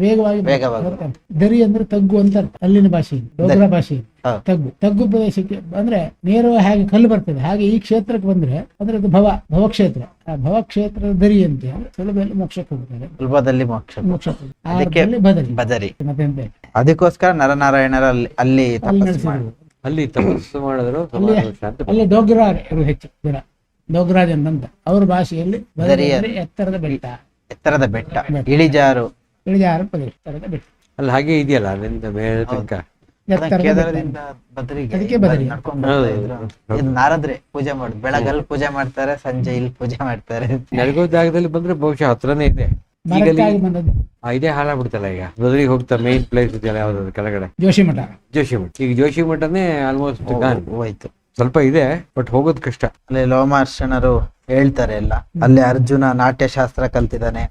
ವೇಗವಾಗಿ ವೇಗವಾಗಿ. ದರಿ ಅಂದ್ರೆ ತಗ್ಗು ಅಂತ ಅಲ್ಲಿನ ಭಾಷೆ ಡೋಗ್ರ ಭಾಷೆ ತಗ್ಗು ತಗ್ಗು ಪ್ರದೇಶಕ್ಕೆ ಅಂದ್ರೆ ನೇರವಾಗಿ ಹಾಗೆ ಕಲ್ಲು ಬರ್ತದೆ. ಹಾಗೆ ಈ ಕ್ಷೇತ್ರಕ್ಕೆ ಬಂದ್ರೆ ಅಂದ್ರೆ ಅದು ಭವ ಭವಕ್ಷೇತ್ರ. ಆ ಭವ ಕ್ಷೇತ್ರದ ದರಿ ಅಂತ ಸುಲಭದಲ್ಲಿ ಮೋಕ್ಷಕ್ಕೆ ಹೋಗ್ತಾರೆ. ಸುಲಭದಲ್ಲಿ ಮೋಕ್ಷ ಮೋಕ್ಷಕ್ಕೆ ಬದರಿ ಬದರಿ ಮತ್ತೆ ಅದಕ್ಕೋಸ್ಕರ ನರನಾರಾಯಣರ ಅಲ್ಲಿ ಅಲ್ಲಿ ಅಲ್ಲಿ ತಪಸ್ಸು ನಡೆಸಿದ್ರು. ಅಲ್ಲಿ ತಪಸ್ಸು ಮಾಡಿದ್ರು ಅಲ್ಲಿ ಡೋಗ್ರ ಹೆಚ್ಚು ದೂರ ಡೋಗ್ರಾಜನ್ ಅಂತ. ಅವ್ರ ಭಾಷೆಯಲ್ಲಿ ಎತ್ತರದ ಬೆಟ್ಟ. ಎತ್ತರದ ಬೆಟ್ಟ. ಇಳಿಜಾರು. ಇಳಿಜಾರ ಪ್ರದೇಶ ಬೆಟ್ಟ. ಅಲ್ಲಿ ಹಾಗೆ ಇದೆಯಲ್ಲ ಅಲ್ಲಿಂದ ಮೇಲೆ ತನಕ. ಕೇದಾರದಿಂದ ಬದರಿಗೆ. ನಡ್ಕೊಂಡ್ ನಾರದ್ರೆ ಪೂಜೆ ಮಾಡಿ ಬೆಳಗಲ್ಲಿ ಪೂಜೆ ಮಾಡ್ತಾರೆ ಸಂಜೆ ಇಲ್ಲಿ ಪೂಜೆ ಮಾಡ್ತಾರೆ ನಡಗೋ ಜಾಗದಲ್ಲಿ ಬಂದ್ರೆ ಬಹುಶಃ ಹತ್ರನೇ ಇದೆ. ಇದೇ ಹಾಳಾಗ್ಬಿಡ್ತಲ್ಲ ಈಗ. ಬದಲಿಗೆ ಹೋಗ್ತಾ ಮೇನ್ ಪ್ಲೇಸ್ ಇದೆಯಲ್ಲ ಯಾವ್ದು ಕೆಳಗಡೆ. ಜೋಶಿ ಮಠ. ಜೋಶಿ ಮಠ. ಈಗ ಜೋಶಿ ಮಠನೇ ಆಲ್ಮೋಸ್ಟ್ ಗಾನ್ ಹೋಯ್ತು. ಸ್ವಲ್ಪ ಇದೆ ಬಟ್ ಹೋಗೋದ್ ಕಷ್ಟ. ಅಲ್ಲಿ ಲೋಮಾರ್ಷಣರು ಹೇಳ್ತಾರೆ ಎಲ್ಲ. ಅಲ್ಲಿ ಅರ್ಜುನ ನಾಟ್ಯಶಾಸ್ತ್ರ ಕಲ್ತಿದ್ದಾನೆ.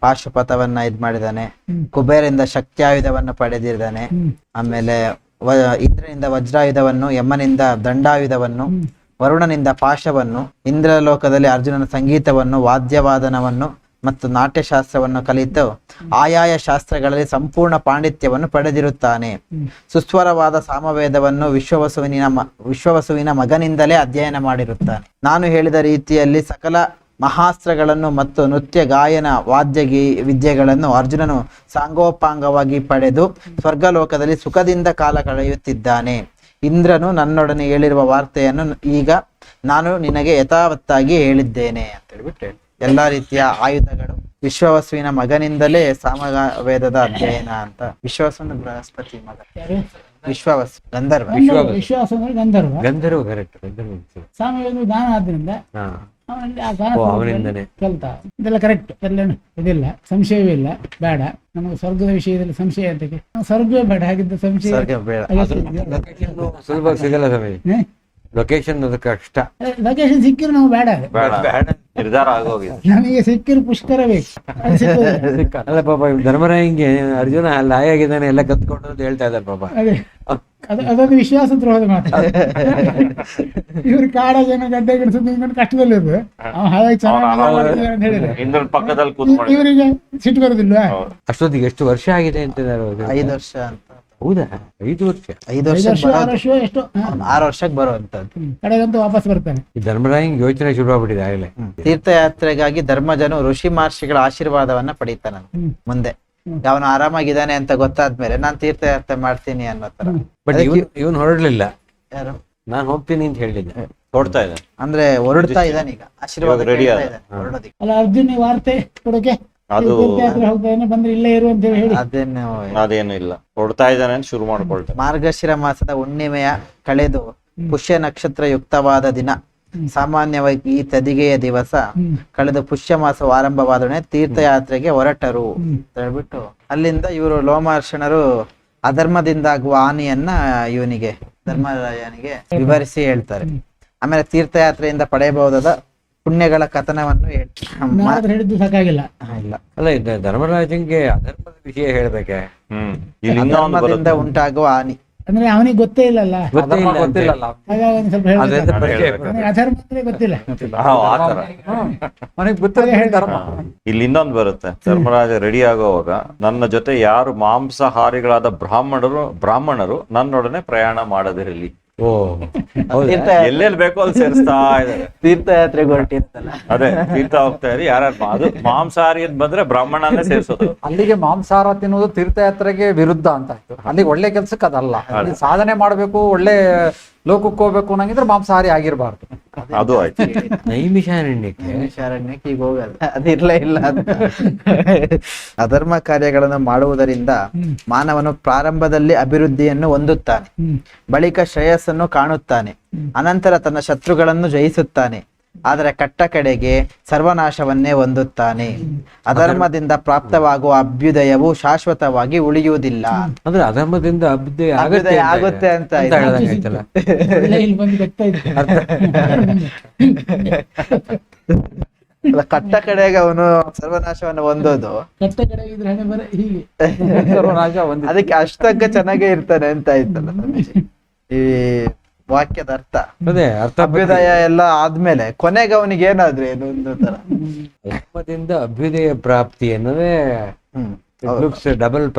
ಪಾಶುಪಥವನ್ನ ಇದ್ ಮಾಡಿದಾನೆ ಕುಬೇರಿಂದ ಶಕ್ತಿಯಾಯುಧವನ್ನು ಪಡೆದಿದ್ದಾನೆ ಆಮೇಲೆ ವ- ಇಂದ್ರನಿಂದ ವಜ್ರಾಯುಧವನ್ನು ಯಮನಿಂದ ದಂಡಾಯುಧವನ್ನು ವರುಣನಿಂದ ಪಾಶವನ್ನು ಇಂದ್ರಲೋಕದಲ್ಲಿ ಅರ್ಜುನನ ಸಂಗೀತವನ್ನು ವಾದ್ಯವಾದನವನ್ನು ಮತ್ತು ನಾಟ್ಯಶಾಸ್ತ್ರವನ್ನು ಕಲಿತು ಆಯಾಯ ಶಾಸ್ತ್ರಗಳಲ್ಲಿ ಸಂಪೂರ್ಣ ಪಾಂಡಿತ್ಯವನ್ನು ಪಡೆದಿರುತ್ತಾನೆ. ಸುಸ್ವರವಾದ ಸಾಮವೇದವನ್ನು ವಿಶ್ವವಸುವಿನ ವಿಶ್ವವಸುವಿನ ಮಗನಿಂದಲೇ ಅಧ್ಯಯನ ಮಾಡಿರುತ್ತಾನೆ. ನಾನು ಹೇಳಿದ ರೀತಿಯಲ್ಲಿ ಸಕಲ ಮಹಾಸ್ತ್ರಗಳನ್ನು ಮತ್ತು ನೃತ್ಯ, ಗಾಯನ, ವಾದ್ಯ ವಿದ್ಯೆಗಳನ್ನು ಅರ್ಜುನನು ಸಾಂಗೋಪಾಂಗವಾಗಿ ಪಡೆದು ಸ್ವರ್ಗಲೋಕದಲ್ಲಿ ಸುಖದಿಂದ ಕಾಲ ಕಳೆಯುತ್ತಿದ್ದಾನೆ. ಇಂದ್ರನು ನನ್ನೊಡನೆ ಹೇಳಿರುವ ವಾರ್ತೆಯನ್ನು ಈಗ ನಾನು ನಿನಗೆ ಯಥಾವತ್ತಾಗಿ ಹೇಳಿದ್ದೇನೆ ಅಂತ ಹೇಳ್ಬಿಟ್ಟು ಹೇಳಿ ಎಲ್ಲಾ ರೀತಿಯ ಆಯುಧಗಳು. ವಿಶ್ವವಸುವಿನ ಮಗನಿಂದಲೇ ಸಾಮವೇದದ ಅಧ್ಯಯನ ಅಂತ. ವಿಶ್ವವಸುವಿನ ಬೃಹಸ್ಪತಿ ಮಗ. ಯಾರು? ವಿಶ್ವವಸು ಗಂಧರ್ವ. ವಿಶ್ವಾಸ ಅಂದ್ರೆ ಗಂಧರ್ವ. ಗಂಧರ್ವ ಕರೆಕ್ಟ್. ಸಾಮವೇದ ಜ್ಞಾನ ಆದ್ರಿಂದ ಹಾ. ಅವನಲ್ಲಿ ಆ ಗಾನ ಓ, ಅವನಿಂದನೇ. ಕಲ್ತ. ಇದೆಲ್ಲ ಕರೆಕ್ಟ್ ಎಲ್ಲ ಇದಿಲ್ಲ ಸಂಶಯವೇ ಇಲ್ಲ ಬೇಡ. ನಮಗೆ ಸ್ವರ್ಗದ ವಿಷಯದಲ್ಲಿ ಸಂಶಯ ಅಂತಕ್ಕೆ ಸ್ವರ್ಗವೇ ಬೇಡ ಹಾಗಿದ್ದ ಸಂಶಯ ಬೇಡ. ಸುಲಭ ಸಿಗಲ್ಲ ಸಮಯ? ಲೊಕೇಶನ್ ಅದಕ್ಕೆ ಕಷ್ಟ. ಲೊಕೇಶನ್ ಸಿಕ್ಕಿರು ನಾವು ಬೇಡ ಬೇಡ. ನಿರ್ಧಾರ ಆಗೋಗಿದೆ ನಮಗೆ ಸಿಕ್ಕಿರು ಪುಷ್ಕರ ಬೇಕು. ಅಲ್ಲ ಪಾಪ ಇವ್ ಧರ್ಮರಾಯಂಗೆ ಅರ್ಜುನ ಲಾಯ ಆಗಿದ್ದಾನೆ ಎಲ್ಲ ಕತ್ಕೊಂಡು ಅಂತ ಹೇಳ್ತಾ ಇದ್ದಾರೆ ಪಾಪ. ಅದೇ. ಅದು ಅದೊಂದು ವಿಶ್ವಾಸ ದ್ರೋಹದ ಮಾತು ಇವ್ರು ಕಾಡ ಜನ ಗಡ್ಡೆ ಗಿಡಸ ತಿನ್ಕೊಂಡು ಕಷ್ಟದಲ್ಲಿರು ಅವ ಹಾಗಾಗಿ ಚೆನ್ನಾಗಿ ಅಂತ ಹೇಳಿದ್ರು. ಇಂದ್ರನ್ ಪಕ್ಕದಲ್ಲಿ ಇವ್- ಕೂತ್ಕೊಂಡು ಇವರಿಗೆ ಸಿಟ್ಟು ಬರೋದಿಲ್ವಾ? ಅಷ್ಟೊತ್ತಿಗೆ ಎಷ್ಟು ವರ್ಷ ಆಗಿದೆ ಅಂತ ಐದು ವರ್ಷ ಅಂತ. ಹೌದಾ? ಐದು ವರ್ಷ. ಐದು ವರ್ಷ ವರ್ಷ ಆರು ವರ್ಷ ಎಷ್ಟು? ಆರು ವರ್ಷಕ್ಕೆ ಬರುವಂತದ್ದು ಹ್ಮ್. ಕಡೆಗಂತೂ ವಾಪಸ್ ಬರ್ತಾನೆ ಈ ಧರ್ಮರಾಯಂಗೆ ಯೋಚನೆ ಶುರುವಾಗ್ಬಿಟ್ಟಿದೆ ಆಗಲೇ. ತೀರ್ಥಯಾತ್ರೆಗಾಗಿ ಧರ್ಮಜನು ಋಷಿ ಮಹರ್ಷಿಗಳ ಆಶೀರ್ವಾದವನ್ನ ಪಡೀತಾನ ಮುಂದೆ. ಅವನು ಆರಾಮಾಗಿದ್ದಾನೆ ಅಂತ ಗೊತ್ತಾದ್ಮೇಲೆ ನಾನ್ ತೀರ್ಥಯಾತ್ರೆ ಮಾಡ್ತೀನಿ ಅನ್ನೋ ತರ. ಬಟ್ ಇವನ್ ಇವನ್ ಹೊರಡ್ಲಿಲ್ಲ. ಯಾರು? ನಾನು ಹೋಗ್ತೀನಿ ಅಂತ ಹೇಳಿದ್ದೆ. ಹೊರಡ್ತಾ ಇದ್ದಾನೆ. ಅಂದ್ರೆ ಹೊರಡ್ತಾ ಇದ್ದಾನೆ ಈಗ. ಆಶೀರ್ವಾದ ಹೊರಡೋದಿಕ್ಕೆ. ಅಲ್ಲ ಅರ್ಜುನ್ ವಾರ್ತೆ ಕೊಡೋಕೆ? ಅದು ತೀರ್ಥಯಾತ್ರೆ ಹೋಗ್ತಾನೆ ಬಂದ್ರೆ ಇಲ್ಲೇ ಇರು ಅಂತ ಹೇಳಿ. ಹೇಳಿ ಅದೇನು ಅದೇನು ಇಲ್ಲ. ಕೊಡ್ತಾ ಇದ್ದಾನೆ ಅಂತ ಶುರು ಮಾಡ್ಕೊಳ್ತಾರೆ. ಮಾರ್ಗಶಿರ ಮಾಸದ ಹುಣ್ಣಿಮೆಯ ಕಳೆದು ಪುಷ್ಯ ನಕ್ಷತ್ರ ಯುಕ್ತವಾದ ದಿನ ಸಾಮಾನ್ಯವಾಗಿ ಈ ತದಿಗೆಯ ದಿವಸ ಕಳೆದು ಕಳೆದ ಪುಷ್ಯ ಮಾಸ ಆರಂಭವಾದೊಡನೆ ತೀರ್ಥಯಾತ್ರೆಗೆ ಹೊರಟರು ಅಂತ ಹೇಳ್ಬಿಟ್ಟು ಅಲ್ಲಿಂದ ಇವರು ಲೋಮಾರ್ಷಣರು ಅಧರ್ಮದಿಂದಾಗುವ ಹಾನಿಯನ್ನ ಇವನಿಗೆ ಧರ್ಮರಾಯನಿಗೆ ವಿವರಿಸಿ ಹೇಳ್ತಾರೆ. ಆಮೇಲೆ ತೀರ್ಥಯಾತ್ರೆಯಿಂದ ಪಡೆಯಬಹುದಾದ ಪುಣ್ಯಗಳ ಕಥನವನ್ನು ಹೇಳ್ತಾರೆ ನಾರದ್ರು ಹೇಳಿದ್ದು ಸಾಕಾಗಿಲ್ಲ. ಇಲ್ಲ. ಅಲ್ಲ ಇದು ಧರ್ಮರಾಜಂಗೆ ಅಧರ್ಮದ ವಿಷಯ ಹೇಳ್ಬೇಕೆ? ಅಧರ್ಮದಿಂದ ಬರುತ್ತೆ ಉಂಟಾಗುವ ಹಾನಿ. ಅಂದ್ರೆ ಅವನಿಗೆ ಗೊತ್ತೇ ಇಲ್ಲಲ್ಲ? ಅಧರ್ಮ ಅಂದ್ರೆ ಗೊತ್ತಿಲ್ಲ. ಇಲ್ಲಿ ಇನ್ನೊಂದು ಬರುತ್ತೆ. ಧರ್ಮರಾಜ ರೆಡಿ ಆಗುವಾಗ ನನ್ನ ಜೊತೆ ಯಾರು ಮಾಂಸಾಹಾರಿಗಳಾದ ಬ್ರಾಹ್ಮಣರು ಬ್ರಾಹ್ಮಣರು ನನ್ನೊಡನೆ ಪ್ರಯಾಣ ಮಾಡದಿರಲಿ. ಓ ಎಲ್ಲೆಲ್ಲಿ ಬೇಕೋ ಅಲ್ಲಿ ಸೇರಿಸ್ತಾ ಇದ್ದಾರೆ. ತೀರ್ಥಯಾತ್ರೆಗೆ ಹೊರಟಿರ್ತಲ್ಲ ಅದೇ ತೀರ್ಥ ಹೋಗ್ತಾ ಇರಿ ಯಾರು ಅದು ಮಾಂಸಾಹಾರಿ ಅಂತ ಬಂದ್ರೆ ಬ್ರಾಹ್ಮಣನೇ ಸೇರಿಸೋದು. ಅಲ್ಲಿಗೆ ಮಾಂಸಾಹಾರ ತಿನ್ನೋದು ತೀರ್ಥಯಾತ್ರೆಗೆ ವಿರುದ್ಧ ಅಂತ ಆಯ್ತು. ಅಲ್ಲಿಗೆ ಒಳ್ಳೆ ಕೆಲ್ಸಕ್ಕೆ ಅದಲ್ಲ. ಅಲ್ಲಿ ಸಾಧನೆ ಮಾಡ್ಬೇಕು ಒಳ್ಳೆ ಲೋಕಕ್ಕೆ ಹೋಗ್ಬೇಕು ಅನ್ನಂಗಿದ್ರೆ ಮಾಂಸಾಹಾರಿ ಆಗಿರ್ಬಾರ್ದು. ಅದು ಆಯ್ತು. ನೈಮಿಷಾರಣ್ಯಕ್ಕೆ ನೈಮಿಷಾರಣ್ಯಕ್ಕೆ ಈಗ ಹೋಗಲ್ಲ. ಅದಿಲ್ಲ ಇಲ್ಲ ಅಂತ. ಅಧರ್ಮ ಕಾರ್ಯಗಳನ್ನು ಮಾಡುವುದರಿಂದ ಮಾನವನು ಪ್ರಾರಂಭದಲ್ಲಿ ಅಭಿವೃದ್ಧಿಯನ್ನು ಹೊಂದುತ್ತಾನೆ. ಬಳಿಕ ಶ್ರೇಯಸ್ಸನ್ನು ಕಾಣುತ್ತಾನೆ. ಅನಂತರ ತನ್ನ ಶತ್ರುಗಳನ್ನು ಜಯಿಸುತ್ತಾನೆ. ಆದರೆ ಕಟ್ಟ ಕಡೆಗೆ ಸರ್ವನಾಶವನ್ನೇ ಹೊಂದುತ್ತಾನೆ. ಅಧರ್ಮದಿಂದ ಪ್ರಾಪ್ತವಾಗುವ ಅಭ್ಯುದಯವು ಶಾಶ್ವತವಾಗಿ ಉಳಿಯುವುದಿಲ್ಲ. ಅಂದ್ರೆ ಅಧರ್ಮದಿಂದ ಅಭ್ಯುದಯ ಅಭ್ಯುದಯ ಆಗುತ್ತೆ ಅಂತ ಕಟ್ಟ ಕಡೆಗೆ ಅವನು ಸರ್ವನಾಶವನ್ನು ಹೊಂದೋದು. ಅದಕ್ಕೆ ಅಷ್ಟಕ್ಕ ಚೆನ್ನಾಗೇ ಇರ್ತಾನೆ ಅಂತ ಆಯ್ತಲ್ಲ ಈ ವಾಕ್ಯದ ಅರ್ಥ. ಅದೇ ಅರ್ಥ ಅಭ್ಯುದಯ ಎಲ್ಲ ಆದ್ಮೇಲೆ ಕೊನೆಗೆ ಅವನಿಗೆ ಏನಾದ್ರೆ ಏನು ಒಂದು ತರ. ಅಭ್ಯುದಯ ಪ್ರಾಪ್ತಿ ಅನ್ನೋದೇ ಹ್ಮ್. ಲುಕ್ಸ್ ಡಬಲ್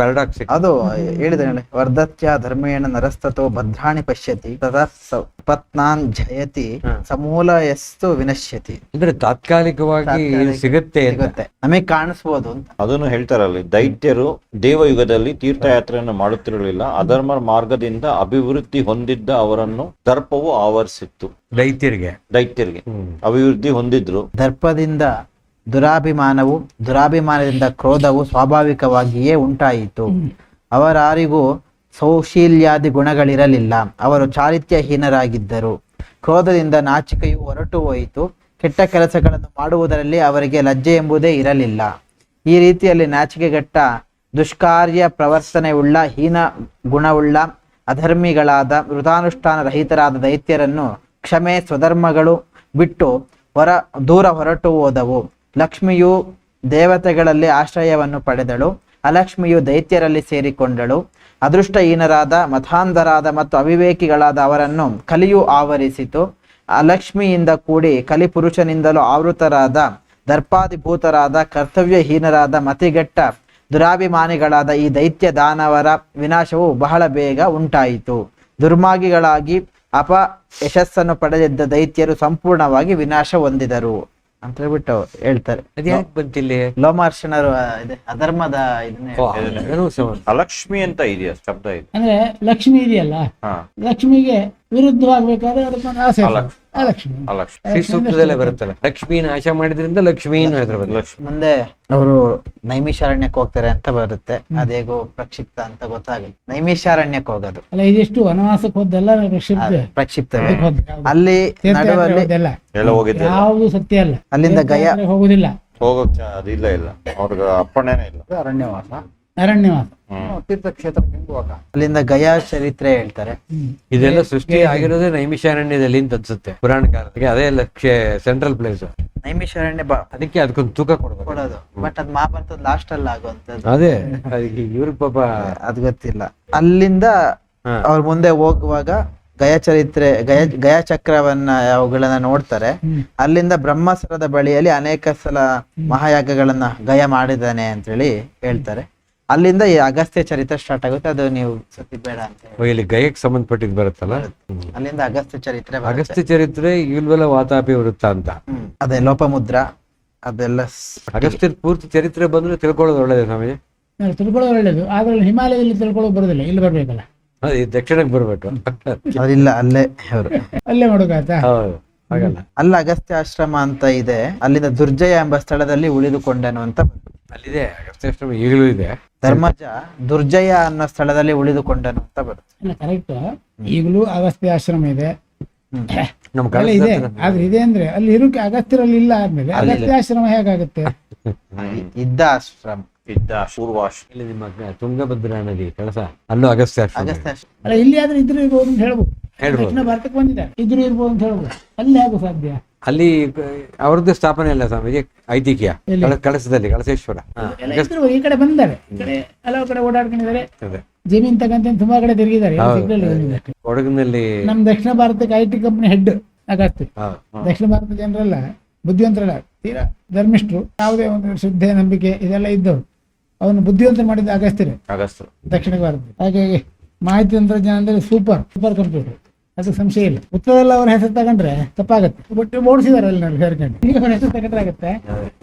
ಅದು ಹೇಳಿದ್ರೆ ವರ್ಧತ್ಯ ಧರ್ಮೇಣ ನರಸ್ತತೋ ಭದ್ರಾಣಿ ಪಶ್ಯತಿ ತದಾ ಪತ್ನಾನ್ ಜಯತಿ ಸಮೂಲ ಎಸ್ತು ವಿನಶ್ಯತಿ. ಅಂದ್ರೆ ತಾತ್ಕಾಲಿಕವಾಗಿ ಇದು ಸಿಗುತ್ತೆ ಅಂತ. ಸಿಗುತ್ತೆ. ನಮಗೆ ಕಾಣಿಸ್ಬೋದು ಅಂತ. ಅದನ್ನು ಹೇಳ್ತಾರಲ್ಲಿ ದೈತ್ಯರು ದೇವಯುಗದಲ್ಲಿ ತೀರ್ಥಯಾತ್ರೆಯನ್ನು ಮಾಡುತ್ತಿರಲಿಲ್ಲ ಅಧರ್ಮ ಮಾರ್ಗದಿಂದ ಅಭಿವೃದ್ಧಿ ಹೊಂದಿದ್ದ ಅವರನ್ನು ದರ್ಪವು ಆವರಿಸಿತ್ತು. ದೈತ್ಯರಿಗೆ. ದೈತ್ಯರಿಗೆ. ಅಭಿವೃದ್ಧಿ ಹೊಂದಿದ್ರು. ದರ್ಪದಿಂದ ದುರಾಭಿಮಾನವು, ದುರಾಭಿಮಾನದಿಂದ ಕ್ರೋಧವು ಸ್ವಾಭಾವಿಕವಾಗಿಯೇ ಉಂಟಾಯಿತು. ಅವರಾರಿಗೂ ಸೌಶೀಲ್ಯಾದಿ ಗುಣಗಳಿರಲಿಲ್ಲ. ಅವರು ಚಾರಿತ್ಯಹೀನರಾಗಿದ್ದರು ಕ್ರೋಧದಿಂದ ನಾಚಿಕೆಯು ಹೊರಟು ಹೋಯಿತು. ಕೆಟ್ಟ ಕೆಲಸಗಳನ್ನು ಮಾಡುವುದರಲ್ಲಿ ಅವರಿಗೆ ಲಜ್ಜೆ ಎಂಬುದೇ ಇರಲಿಲ್ಲ. ಈ ರೀತಿಯಲ್ಲಿ ನಾಚಿಕೆಗೆಟ್ಟ ದುಷ್ಕಾರ್ಯ ಪ್ರವರ್ತನೆಯುಳ್ಳ, ಹೀನ ಗುಣವುಳ್ಳ, ಅಧರ್ಮಿಗಳಾದ ವೃತಾನುಷ್ಠಾನ ರಹಿತರಾದ ದೈತ್ಯರನ್ನು ಕ್ಷಮೆ ಸ್ವಧರ್ಮಗಳು ಬಿಟ್ಟು ಹೊರ, ದೂರ ಹೊರಟು ಹೋದವು. ಲಕ್ಷ್ಮಿಯು ದೇವತೆಗಳಲ್ಲಿ ಆಶ್ರಯವನ್ನು ಪಡೆದಳು. ಅಲಕ್ಷ್ಮಿಯು ದೈತ್ಯರಲ್ಲಿ ಸೇರಿಕೊಂಡಳು. ಅದೃಷ್ಟಹೀನರಾದ, ಮತಾಂಧರಾದ ಮತ್ತು ಅವಿವೇಕಿಗಳಾದ ಅವರನ್ನು ಕಲಿಯು ಆವರಿಸಿತು. ಅಲಕ್ಷ್ಮಿಯಿಂದ ಕೂಡಿ ಕಲಿಪುರುಷನಿಂದಲೂ ಆವೃತರಾದ, ದರ್ಪಾದಿಭೂತರಾದ, ಕರ್ತವ್ಯಹೀನರಾದ ಮತಿಗೆಟ್ಟ ದುರಾಭಿಮಾನಿಗಳಾದ ಈ ದೈತ್ಯ ದಾನವರ ವಿನಾಶವು ಬಹಳ ಬೇಗ ಉಂಟಾಯಿತು. ದುರ್ಮಾಗಿಗಳಾಗಿ ಅಪ ಯಶಸ್ಸನ್ನು ಪಡೆದಿದ್ದ ದೈತ್ಯರು ಸಂಪೂರ್ಣವಾಗಿ ವಿನಾಶ ಹೊಂದಿದರು. ಅಂತ ಹೇಳ್ಬಿಟ್ಟು ಹೇಳ್ತಾರೆ. ಅದ್ ಯಾಕೆ ಬಂತಿಲ್ಲಿ? ಲೋಮಾರ್ಷಣರು ಇದೆ ಅಧರ್ಮದ ಇದನ್ನೇ ಲಕ್ಷ್ಮಿ ಅಲಕ್ಷ್ಮಿ ಅಂತ ಇದೆಯಾ ಶಬ್ದ ಇದೆ? ಅಂದ್ರೆ ಲಕ್ಷ್ಮಿ ಇದೆಯಲ್ಲ? ಹಾ. ಲಕ್ಷ್ಮಿಗೆ ವಿರುದ್ಧವಾಗಬೇಕಾದ್ರೆ ಅದಕ್ಕೊಂದು ಆಸೆ ಲಕ್ಷ್ಮಿ. ಶ್ರೀ ಬರುತ್ತಲ್ಲ. ಲಕ್ಷ್ಮೀ ನಾಶ ಮಾಡಿದ್ರಿಂದ ಲಕ್ಷ್ಮೀನು ಹೆಸರು ಮುಂದೆ ಅವರು ನೈಮಿಷಾರಣ್ಯಕ್ಕೆ ಹೋಗ್ತಾರೆ ಅಂತ ಬರುತ್ತೆ. ಅದೇಗೋ ಪ್ರಕ್ಷಿಪ್ತ ಅಂತ ಗೊತ್ತಾಗಲ್ಲ. ನೈಮಿಷಾರಣ್ಯಕ್ಕೆ ಹೋಗೋದು. ಅಲ್ಲ ಇದಿಷ್ಟು ವನವಾಸಕ್ಕೆ ಹೋದ್ದೆಲ್ಲ ಪ್ರಕ್ಷಿಪ್ತ? ಅಲ್ಲಿ ನಡುವಲ್ಲಿ ಎಲ್ಲ ಹೋಗಿದ್ದೆ ಯಾವುದು ಸತ್ಯ ಅಲ್ಲ. ಅಲ್ಲಿಂದ ಗಯಾ ಹೋಗುದಿಲ್ಲ. ಹೋಗೋಕ್ ಅದಿಲ್ಲ ಇಲ್ಲ ಅವ್ರಿಗೆ ಅಪ್ಪಣೆನೇ ಇಲ್ಲ. ಅರಣ್ಯವಾಸ. ಅರಣ್ಯವಾಸ. ತೀರ್ಥಕ್ಷೇತ್ರಕ್ಕೆ ಹೆಂಗುವಾಗ ಅಲ್ಲಿಂದ ಗಯಾ ಚರಿತ್ರೆ ಹೇಳ್ತಾರೆ. ಇದೆಲ್ಲ ಸೃಷ್ಟಿ ಆಗಿರೋದೇ ನೈಮಿಷಾರಣ್ಯದಲ್ಲಿ ಅಂತ ಅನ್ಸುತ್ತೆ ಪುರಾಣ ಕಾಲಕ್ಕೆ ಅದೇ ಲಕ್ಷ್ಯ ಸೆಂಟ್ರಲ್ ಪ್ಲೇಸ್ ನೈಮಿಷಾರಣ್ಯ ಬ- ಅದಕ್ಕೆ ಅದಕ್ಕೊಂದು ತೂಕ ಕೊಡೋದು. ಬಟ್ ಅದ್ ಮಹಾಭಾರತದ ಲಾಸ್ಟ್ ಅಲ್ಲಿ ಆಗುವಂತದ್ದು. ಅದೇ ಅದಕ್ಕೆ ಇವ್ರ ಪಾಪ ಅದ್ ಗೊತ್ತಿಲ್ಲ. ಅಲ್ಲಿಂದ ಅವ್ರ ಮುಂದೆ ಹೋಗುವಾಗ ಗಯ ಚರಿತ್ರೆ ಗಯ ಗಯಾ ಚಕ್ರವನ್ನ ಅವುಗಳನ್ನ ನೋಡ್ತಾರೆ. ಅಲ್ಲಿಂದ ಬ್ರಹ್ಮಸರದ ಬಳಿಯಲ್ಲಿ ಅನೇಕ ಸಲ ಮಹಾಯಾಗಗಳನ್ನ ಗಯ ಮಾಡಿದ್ದಾನೆ ಅಂತ ಹೇಳಿ ಹೇಳ್ತಾರೆ. ಅಲ್ಲಿಂದ ಈ ಅಗಸ್ತ್ಯ ಚರಿತ್ರೆ ಸ್ಟಾರ್ಟ್ ಆಗುತ್ತೆ. ಅದು ನೀವು ಸತಿ ಬೇಡ ಅಂತ ಹೇಳಿ. ಇಲ್ಲಿ ಗಯಕ್ಕೆ ಸಂಬಂಧಪಟ್ಟಿದ್ ಬರುತ್ತಲ್ಲ? ಹ್ಮ್. ಅಲ್ಲಿಂದ ಅಗಸ್ತ್ಯ ಚರಿತ್ರೆ ಬರುತ್ತೆ. ಅಗಸ್ತ್ಯ ಚರಿತ್ರೆ ಇಲ್ವೆಲ್ಲ ವಾತಾಪಿ ವೃತ್ತ ಅಂತ? ಹ್ಮ್. ಅದೇ ಲೋಪಮುದ್ರ ಅದೆಲ್ಲ ಅಗಸ್ತ್ಯ ಅಗಸ್ತ್ಯದ ಪೂರ್ತಿ ಚರಿತ್ರೆ ಬಂದ್ರೆ ತಿಳ್ಕೊಳ್ಳೋದು ಒಳ್ಳೇದು ನಮಗೆ? ನಾವು ತಿಳ್ಕೊಳ್ಳೋದು ಒಳ್ಳೇದು. ಆದ್ರೆ ಹಿಮಾಲಯದಲ್ಲಿ ತಿಳ್ಕೊಳ್ಳೋದು ಬರೋದಿಲ್ಲ ಇಲ್ಲಿ ಬರ್ಬೇಕಲ್ಲ? ಅದೇ ದಕ್ಷಿಣಕ್ಕೆ ಬರ್ಬೇಕು. ಅದಿಲ್ಲ ಅಲ್ಲೇ ಅವರು ಅಲ್ಲೇ ಹೌದು ಹಾಗಲ್ಲ. ಅಲ್ಲ ಅಗಸ್ತ್ಯ ಆಶ್ರಮ ಅಂತ ಇದೆ. ಅಲ್ಲಿಂದ ದುರ್ಜಯ ಎಂಬ ಸ್ಥಳದಲ್ಲಿ ಉಳಿದುಕೊಂಡನು ಅಂತ ಬರುತ್ತೆ. ಅಲ್ಲಿದೆ ಅಗಸ್ತ್ಯಾಶ್ರಮ ಈಗಲೂ ಇದೆ. ಧರ್ಮಜ ದುರ್ಜಯ ಅನ್ನೋ ಸ್ಥಳದಲ್ಲಿ ಉಳಿದುಕೊಂಡನು ಅಂತ ಬರುತ್ತೆ. ಇಲ್ಲ ಕರೆಕ್ಟ್ ಈಗಲೂ ಅಗಸ್ತ್ಯ ಆಶ್ರಮ ಇದೆ. ನಮ್ಮ ಅಲ್ಲ ಇದೆ. ಆದ್ರೆ ಇದೆ ಅಂದ್ರೆ ಅಲ್ಲಿ ಇರೋಕೆ ಅಗಸ್ತ್ಯರಲ್ಲಿ ಇಲ್ಲ ಆದ್ಮೇಲೆ. ಅಗಸ್ತ್ಯ ಆಶ್ರಮ ಹೇಗಾಗುತ್ತೆ? ಇದ್ದ ಆಶ್ರಮ ಇದ್ದ ಪೂರ್ವಾಶ್ ಇಲ್ಲಿ ನಿಮ್ಮ ತುಂಗಭದ್ರಾ ನದಿ ಕಳಸ ಅಲ್ಲೂ ಅಗಸ್ತ್ಯ ಆಶ್ರಮ ಅಲ್ಲ ಇಲ್ಲಿ ಆದ್ರೆ ಇದ್ರು ಇರ್ಬೋದು ಅಂತ ಹೇಳ್ಬೋದು. ಹೇಳ್ಬೋದು. ದಕ್ಷಿಣ ಭಾರತಕ್ಕೆ ಬಂದಿದೆ ಇದ್ರು ಇರ್ಬೋದು ಅಂತ ಹೇಳ್ಬೋದು. ಅಲ್ಲಿ ಹೇಗೂ ಸಾಧ್ಯ? ಅಲ್ಲಿ ಅವರದ್ದು ಸ್ಥಾಪನೆ ಇಲ್ಲ ಸ್ವಾಮೀಜಿ ಐತಿಹ್ಯ ಎಲ್ಲಿ? ಕಳಸದಲ್ಲಿ ಕಳಸೇಶ್ವರ. ಈ ಕಡೆ ಬಂದಿದ್ದಾರೆ. ಈ ಕಡೆ ಹಲವು ಕಡೆ ಓಡಾಡ್ಕೊಂಡಿದ್ದಾರೆ. ಜಮೀನ್ ತಗಂತ ತುಂಬಾ ಕಡೆ ತಿರುಗಿದ್ದಾರೆ. ಕೊಡಗಿನಲ್ಲಿ ನಮ್ ದಕ್ಷಿಣ ಭಾರತಕ್ಕೆ ಐ ಟಿ ಕಂಪನಿ ಹೆಡ್ ಆಗಸ್ತಿ ದಕ್ಷಿಣ ಭಾರತ ಜನರೆಲ್ಲ ಬುದ್ಧಿವಂತರಲ್ಲ ತೀರಾ ಧರ್ಮಿಷ್ಠರು ಯಾವುದೇ ಒಂದು ಶ್ರದ್ಧೆ ನಂಬಿಕೆ ಇದೆಲ್ಲ ಇದ್ದವರು. ಅವನು ಬುದ್ಧಿವಂತ ಮಾಡಿದ ಅಗಸ್ತ್ಯ ದಕ್ಷಿಣ ಭಾರತ ಹಾಗಾಗಿ ಮಾಹಿತಿ ತಂತ್ರಜ್ಞಾನದಲ್ಲಿ ಸೂಪರ್ ಸೂಪರ್ ಕಂಪ್ಯೂಟರ್. ಅದು ಸಂಶಯ ಇಲ್ಲ. ಉತ್ತರದಲ್ಲಿ ಅವ್ರ ಹೆಸರು ತಗೊಂಡ್ರೆ ತಪ್ಪಾಗತ್ತೆ. ಒಟ್ಟು ಓಡಿಸಿದಾರೆ ಅಲ್ಲಿ ನೋಡಿ ಸೇರ್ಕೊಂಡು ಈಗ ಅವ್ರ ಹೆಸರು ತಗೊಂಡ್ರೆ ಆಗತ್ತೆ.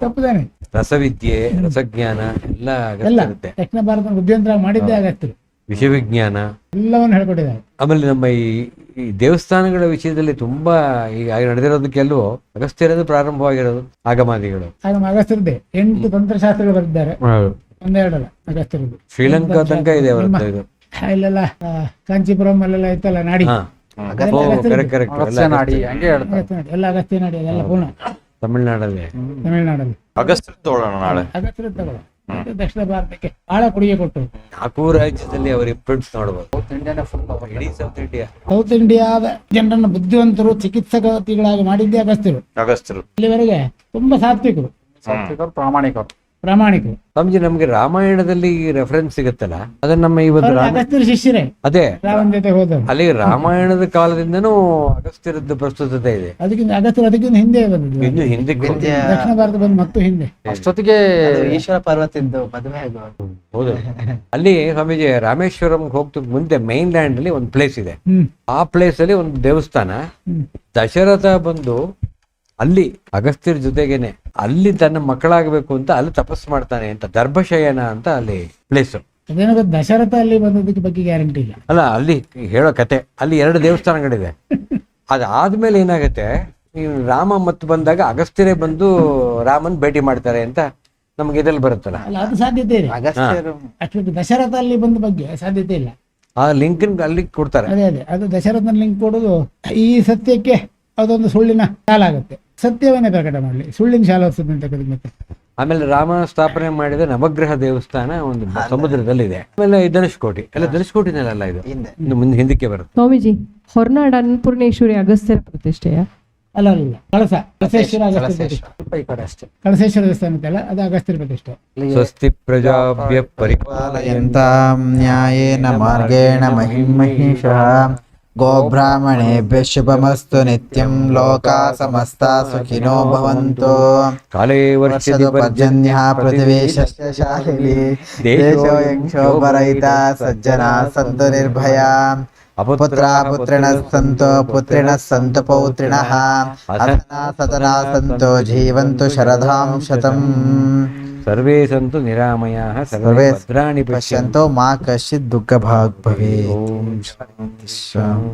ತಪ್ಪುದಾನೆ ರಸವಿದ್ಯೆ ರಸಜ್ಞಾನ ಎಲ್ಲ ಎಲ್ಲ ದಕ್ಷಿಣ ಭಾರತ ಬುದ್ಧಿವಂತರಾಗಿ ಮಾಡಿದ್ದೇ ಆಗತ್ತೆ. ವಿಷವಿಜ್ಞಾನ ಎಲ್ಲವನ್ನು ಹೇಳ್ಕೊಟ್ಟಿದ್ದಾರೆ. ಆಮೇಲೆ ನಮ್ಮ ಈ ಈ ದೇವಸ್ಥಾನಗಳ ವಿಷಯದಲ್ಲಿ ತುಂಬಾ ಈಗ ನಡೆದಿರೋದು ಕೆಲವು ಅಗಸ್ತ್ಯರದು ಪ್ರಾರಂಭವಾಗಿರೋದು ಆಗಮಾದಿಗಳು. ಆಗಮ ಅಗಸ್ತ್ಯರದ್ದೇ ಎಂಟು ತಂತ್ರಶಾಸ್ತ್ರಗಳು ಬರೆದಿದ್ದಾರೆ. ಒಂದೆರಡಲ್ಲ ಅಗಸ್ತ್ಯರದ್ದು. ಶ್ರೀಲಂಕಾ ತನಕ ಇದೆ ಅವರದ್ದು ಇಲ್ಲೆಲ್ಲ ಕಾಂಚೀಪುರಂ ಅಲ್ಲೆಲ್ಲ ಇತ್ತಲ್ಲ ನಾಡಿ. ಹಾ ಅದೆಲ್ಲ ಓ ಅಗಸ್ತ್ಯರದ್ದು. ಕರೆಕ್ಟ್ ಕರೆಕ್ಟ್ ಅಗಸ್ತ್ಯ ನಾಡಿ ಹಂಗೆ ಹೇಳ್ತಾರೆ. ಅಗಸ್ತ್ಯ ನಾಡಿ ಎಲ್ಲ ಅಗಸ್ತ್ಯ ನಾಡಿ ಅದೆಲ್ಲ ಪೂರ್ಣ. ತಮಿಳ್ನಾಡಲ್ಲಿ. ತಮಿಳುನಾಡಲ್ಲಿ. ಅಗಸ್ತ್ಯ ತಗೊಳ್ಳೋಣ ನಾಳೆ. ಅಗಸ್ತ್ಯ ತಗೊಳ್ಳ ಮತ್ತೆ ದಕ್ಷಿಣ ಭಾರತಕ್ಕೆ ಬಹಳ ಕೊಡುಗೆ ಕೊಟ್ಟು. ನಾಲ್ಕು ರಾಜ್ಯದಲ್ಲಿ ಅವರ ಇಂಪ್ರಿಂಟ್ಸ್ ನೋಡಬಹುದು ಸೌತ್ ಇಂಡಿಯಾನೇ ಫುಲ್ ಇಡೀ ಸೌತ್ ಇಂಡಿಯಾ ಸೌತ್ ಇಂಡಿಯಾದ ಜನರನ್ನ ಬುದ್ಧಿವಂತರು ಚಿಕಿತ್ಸಕತಿಗಳಾಗಿ ಮಾಡಿದ್ದೇ ಅಗಸ್ತ್ಯರು. ಅಗಸ್ತ್ಯರು. ಇಲ್ಲಿವರೆಗೆ ತುಂಬಾ ಸಾತ್ವಿಕರು. ಸಾತ್ವಿಕರು ಪ್ರಾಮಾಣಿಕರು. ಪ್ರಾಮಾಣಿಕರು. ಸ್ವಾಮೀಜಿ ನಮ್ಗೆ ರಾಮಾಯಣದಲ್ಲಿ ರೆಫರೆನ್ಸ್ ಸಿಗುತ್ತಲ್ಲ? ಅದನ್ನ ನಮ್ಮ ಇವತ್ತು ಅವ್ರು ರಾಮ ಅಗಸ್ತ್ಯರ ಶಿಷ್ಯರೇ. ಅದೇ. ರಾಮನ ಜೊತೆ ಹೋದವರು. ಅಲ್ಲಿ ರಾಮಾಯಣದ ಕಾಲದಿಂದನೂ ಅಗಸ್ತ್ಯರದ್ದು ಪ್ರಸ್ತುತತೆ ಇದೆ. ಅದಕ್ಕಿಂತ ಅಗಸ್ತ್ಯರು ಅದಕ್ಕಿಂತ ಹಿಂದೆ ಬಂದಿದ್ದು. ಇನ್ನು ಹಿಂದೆ ದಕ್ಷಿಣ ಭಾರತ ಬಂದು ಮತ್ತು ಹಿಂದೆ. ಅಷ್ಟೊತ್ತಿಗೆ ಅದು ಈಶ್ವರ ಪರ್ವತಿದ್ದು ಮದುವೆ ಹೌದು. ಅಲ್ಲಿ ಸ್ವಾಮೀಜಿ ರಾಮೇಶ್ವರಂ ಹೋಗ್ತ ಮುಂದೆ ಮೈನ್ ಲ್ಯಾಂಡ್ ಅಲ್ಲಿ ಒಂದು ಪ್ಲೇಸ್ ಇದೆ. ಹ್ಮ್. ಆ ಪ್ಲೇಸ್ ಅಲ್ಲಿ ಒಂದು ದೇವಸ್ಥಾನ. ಹ್ಮ್. ದಶರಥ ಬಂದು ಅಲ್ಲಿ ಅಗಸ್ತ್ಯರ ಜೊತೆಗೇನೆ ಅಲ್ಲಿ ತನ್ನ ಮಕ್ಕಳಾಗಬೇಕು ಅಂತ ಅಲ್ಲಿ ತಪಸ್ಸು ಮಾಡ್ತಾನೆ ಅಂತ ದರ್ಭಶಯನ ಅಂತ ಅಲ್ಲಿ ಪ್ಲೇಸ್ ಅದೇನೋ ದಶರಥ ಅಲ್ಲಿ ಬಂದದಕ್ಕೆ ಬಗ್ಗೆ ಗ್ಯಾರಂಟಿ ಇಲ್ಲ. ಅಲ್ಲ ಅಲ್ಲಿ ಹೇಳೋ ಕತೆ ಅಲ್ಲಿ ಎರಡು ದೇವಸ್ಥಾನಗಳಿದೆ ಅದಾದ್ಮೇಲೆ ಏನಾಗುತ್ತೆ ರಾಮ ಮತ್ತು ಬಂದಾಗ ಅಗಸ್ತ್ಯರೇ ಬಂದು ರಾಮನ್ ಭೇಟಿ ಮಾಡ್ತಾರೆ ಅಂತ ನಮ್ಗೆ ಇದ್ರಲ್ಲಿ ಬರುತ್ತಲ್ಲ. ಅಲ್ಲ ಅದು ಸಾಧ್ಯತೆ ಇದೆ. ಅಗಸ್ತ್ಯರು. ಅಷ್ಟು ದಶರಥ ಅಲ್ಲಿ ಬಂದ ಬಗ್ಗೆ ಸಾಧ್ಯತೆ ಇಲ್ಲ. ಆ ಲಿಂಕ್ ಅಲ್ಲಿ ಕೊಡ್ತಾರೆ. ಅದೇ ಅದೇ ಅದು ದಶರಥನ ಲಿಂಕ್ ಕೊಡೋದು ಈ ಸತ್ಯಕ್ಕೆ ಅದೊಂದು ಸುಳ್ಳಿನ ಕಾಲ ಆಗುತ್ತೆ ಸತ್ಯವನ್ನೇ ಪ್ರಕಟ ಮಾಡಲಿ. ಸುಳ್ಳಿನ ಶಾಲೆ ಕರೀತಾರೆ ಮತ್ತೆ. ಆಮೇಲೆ ರಾಮ ಸ್ಥಾಪನೆ ಮಾಡಿದ ನವಗ್ರಹ ದೇವಸ್ಥಾನ ಒಂದು ಸಮುದ್ರದಲ್ಲಿದೆ. ಆಮೇಲೆ ಧನುಷ್ಕೋಟಿ. ಎಲ್ಲ ಧನುಷ್ಕೋಟಿನಲ್ಲ ಇದು. ಇನ್ನು ಮುಂದೆ ಹಿಂದಕ್ಕೆ ಬರುತ್ತೆ. ಸ್ವಾಮೀಜಿ ಹೊರನಾಡ ಅನ್ನಪೂರ್ಣೇಶ್ವರಿ ಅಗಸ್ತ್ಯರ ಪ್ರತಿಷ್ಠೆಯ? ಅಲ್ಲ ಅಲ್ಲ ಅಲ್ಲ. ಕಳಸ. ಕಳಸೇಶ್ವರ ಅಗಸ್ತ್ಯ ಈ ಕಡೆ ಅಷ್ಟೇ. ಕಳಸೇಶ್ವರ ದೇವಸ್ಥಾನ ಅಂತಲ್ಲ ಅದು ಅಗಸ್ತ್ಯ ಪ್ರತಿಷ್ಠೆ. ಸ್ವಸ್ತಿ ಪ್ರಜಾಭ್ಯ ಪರಿಪಾಲಯ ಪಾಲಯಂತಾಂ ನ್ಯಾಯೇನ ಮಾರ್ಗೇಣ ಮಹಿಮಹಿಷಃ గోబ్రాహ్మణేభ్య శుభమస్తు నిత్యం లోకా సమస్త సుఖినో భవంతు కాలే వర్షది పర్జన్య పృథివేశాలిని దేశో యంక్షోభరహిత సజ్జనా సంతు నిర్భయా అపుత్రా పుత్రిణ సంతో పుత్రిణ సంతు పౌత్రిణ అసనా సతనా సంతో జీవంతు శరదాం శతం సర్వే సంతు నిరామయాః సర్వే భద్రాణి పశ్యంతో. మా కశ్చిత్ దుఃఖభాగ్ భవేత్. ఓం శాంతి